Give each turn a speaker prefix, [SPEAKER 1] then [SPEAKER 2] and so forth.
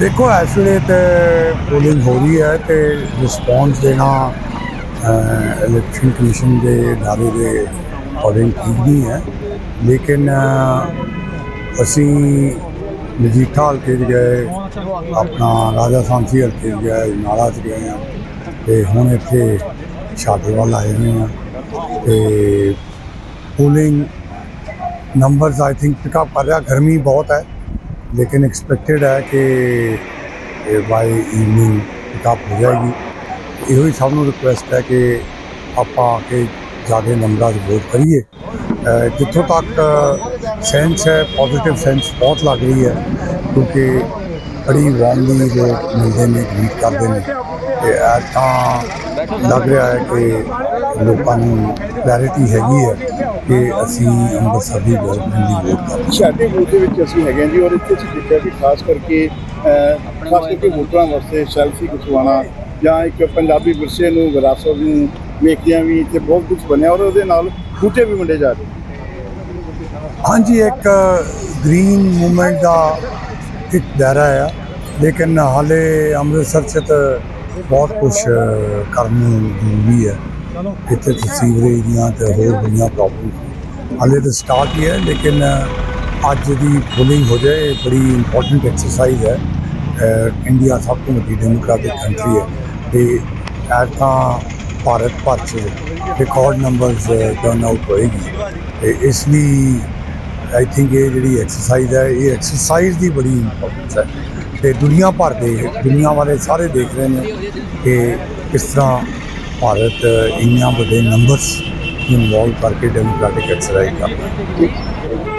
[SPEAKER 1] ਦੇਖੋ, ਇਸ ਵੇਲੇ ਤੇ ਪੋਲਿੰਗ ਹੋ ਰਹੀ ਹੈ ਤੇ ਰਿਸਪੌਂਸ ਦੇਣਾ ਇਲੈਕਸ਼ਨ ਕਮਿਸ਼ਨ ਦੇ ਦਾਅਵੇ ਦੇ ਅਕੋਰਡਿੰਗ ਠੀਕ ਨਹੀਂ ਹੈ। ਲੇਕਿਨ ਅਸੀਂ ਮਜੀਠਾ ਹਲਕੇ 'ਚ ਗਏ, ਆਪਣਾ ਰਾਜਾ ਸਾਂਸੀ ਹਲਕੇ 'ਚ ਗਏ, ਨਾਲਾ 'ਚ ਗਏ ਹਾਂ ਤੇ ਹੁਣ ਇੱਥੇ ਛਾਤੇਵਾਲ ਆਏ ਹੋਏ ਹਾਂ ਤੇ polling numbers I think pickup ਕਰ ਰਿਹਾ, ਗਰਮੀ ਬਹੁਤ ਹੈ। ਲੇਕਿਨ ਐਕਸਪੈਕਟਡ ਹੈ ਕਿ ਬਾਈ ਈਵਨਿੰਗ ਪਿਕ ਹੋ ਜਾਏਗੀ ਇਹੋ ਹੀ ਸਭ ਨੂੰ ਰਿਕੁਐਸਟ ਹੈ ਕਿ ਆਪਾਂ ਆ ਕੇ ਜਾ ਨੰਬਰਾਂ 'ਚ ਵੋਟ ਕਰੀਏ ਜਿੱਥੋਂ ਤੱਕ ਸੈਂਸ ਹੈ ਪੋਜ਼ਿਟਿਵ ਸੈਂਸ ਬਹੁਤ ਲੱਗ ਰਹੀ ਹੈ ਕਿਉਂਕਿ ਬੜੀ ਵਾਰਮਲੀ ਲੋਕ ਮਿਲਦੇ ਨੇ ਗ੍ਰੀਟ ਕਰਦੇ ਨੇ ਤੇ ਤਾਂ ਲੱਗ ਰਿਹਾ ਹੈ ਕਿ ਲੋਕਾਂ ਨੂੰ ਕਲੈਰਿਟੀ ਹੈਗੀ ਹੈ ਕਿ ਅਸੀਂ ਅੰਮ੍ਰਿਤਸਰ ਦੀ ਡਿਵੈਲਪਮੈਂਟ ਦੀ ਵੋਟ ਕਰ ਰਹੇ ਹਾਂ।
[SPEAKER 2] ਸਾਡੇ ਬੂਥ ਦੇ ਵਿੱਚ ਅਸੀਂ ਹੈਗੇ ਹਾਂ ਜੀ ਔਰ ਇੱਥੇ ਅਸੀਂ ਦੇਖਿਆ ਕਿ ਖਾਸ ਕਰਕੇ ਖਾਸ ਕਰਕੇ ਵੋਟਰਾਂ ਵਾਸਤੇ ਸੈਲਫੀ ਖਿਚਵਾਉਣਾ ਜਾਂ ਇੱਕ ਪੰਜਾਬੀ ਵਿਰਸੇ ਨੂੰ ਵਿਰਾਸਤ ਨੂੰ ਵੇਖਦਿਆਂ ਵੀ ਇੱਥੇ ਬਹੁਤ ਕੁਝ ਬਣਿਆ ਔਰ ਉਹਦੇ ਨਾਲ ਬੂਟੇ ਵੀ ਵੰਡੇ ਜਾ ਰਹੇ
[SPEAKER 1] ਹਾਂਜੀ ਇੱਕ ਗ੍ਰੀਨ ਮੂਵਮੈਂਟ ਦਾ ਇੱਕ ਦਾਇਰਾ ਆ ਲੇਕਿਨ ਹਾਲੇ ਅੰਮ੍ਰਿਤਸਰ 'ਚ ਤਾਂ ਬਹੁਤ ਕੁਝ ਕਰਨ ਨੂੰ ਜ਼ਰੂਰੀ ਹੈ। ਇੱਥੇ ਸੀਵਰੇਜ ਦੀਆਂ ਤੇ ਹੋਰ ਬੜੀਆਂ ਪ੍ਰੋਬਲਮ ਹਾਲੇ ਤਾਂ ਸਟਾਰਟ ਹੀ ਹੈ, ਲੇਕਿਨ ਅੱਜ ਦੀ ਪੁਲਿੰਗ ਹੋ ਜਾਏ, ਇਹ ਬੜੀ ਇੰਪੋਰਟੈਂਟ ਐਕਸਰਸਾਈਜ਼ ਹੈ। ਇੰਡੀਆ ਸਭ ਤੋਂ ਵੱਡੀ ਡੈਮੋਕ੍ਰੈਟਿਕ ਕੰਟਰੀ ਹੈ। ਤੇ ਇਹ ਤਾਂ ਭਾਰਤ ਭਰ 'ਚ ਰਿਕਾਰਡ ਨੰਬਰਸ ਟਰਨ ਆਊਟ ਹੋਏਗੀ। ਤੇ ਇਸ ਲਈ ਆਈ ਥਿੰਕ ਇਹ ਜਿਹੜੀ ਐਕਸਰਸਾਈਜ਼ ਹੈ, ਇਹ ਐਕਸਰਸਾਈਜ਼ ਦੀ ਬੜੀ ਇੰਪੋਰਟੈਂਸ ਹੈ। ਤੇ ਦੁਨੀਆ ਭਰ ਦੇ, ਦੁਨੀਆ ਵਾਲੇ ਸਾਰੇ ਦੇਖ ਰਹੇ ਨੇ ਕਿ ਕਿਸ ਤਰ੍ਹਾਂ ਭਾਰਤ ਇੰਨਾ ਵੱਡੇ ਨੰਬਰਸ ਇਨਵੋਲਵ ਕਰਕੇ ਡੈਮੋਕ੍ਰੈਟਿਕ ਐਕਸਰਸਾਈਜ਼ ਕਰ ਹੈ